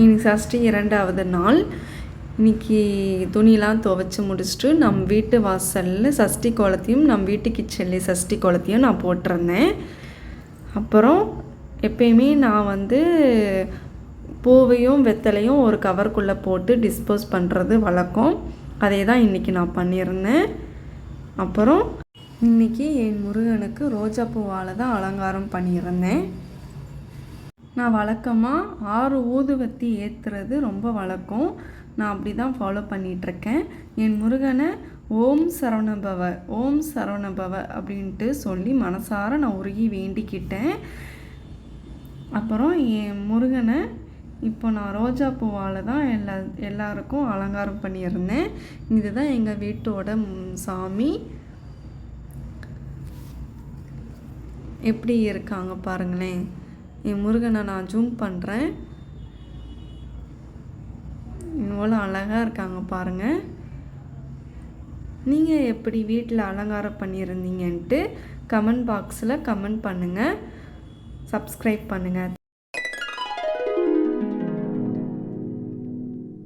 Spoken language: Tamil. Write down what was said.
இன்னைக்கு சஷ்டி இரண்டாவது நாள். இன்னைக்கு துணிலாம் துவைச்சி முடிச்சுட்டு நம் வீட்டு வாசலில் சஷ்டி கோலத்தையும் நம் வீட்டு கிச்சன்லேயே சஷ்டி கோலத்தையும் நான் போட்டிருந்தேன். அப்புறம் எப்பயுமே நான் வந்து பூவையும் வெத்தலையும் ஒரு கவருக்குள்ளே போட்டு டிஸ்போஸ் பண்ணுறது வழக்கம். அதே தான் இன்றைக்கி நான் பண்ணியிருந்தேன். அப்புறம் இன்றைக்கி என் முருகனுக்கு ரோஜா வாழை தான் அலங்காரம் பண்ணியிருந்தேன். நான் வழக்கமாக ஆறு ஊதுவத்தி ஏற்றுறது ரொம்ப வழக்கம். நான் அப்படி தான் ஃபாலோ பண்ணிகிட்ருக்கேன் என் முருகனை ஓம் சரவணபவ ஓம் சரவணபவ அப்படின்ட்டு சொல்லி மனசார நான் உருகி வேண்டிக்கிட்டேன். அப்புறம் என் முருகனை இப்போ நான் ரோஜா பூவால் தான் எல்லா எல்லாருக்கும் அலங்காரம் பண்ணியிருந்தேன். இதுதான் எங்கள் வீட்டோட சாமி. எப்படி இருக்காங்க பாருங்களேன். என் முருகனை நான் ஜூம் பண்ணுறேன் இவ்வளோ அழகாக இருக்காங்க பாருங்கள் நீங்கள் எப்படி வீட்டில் அலங்காரம் பண்ணியிருந்தீங்கன்ட்டு கமெண்ட் பாக்ஸில் கமெண்ட் பண்ணுங்கள் சப்ஸ்கிரைப் பண்ணுங்கள்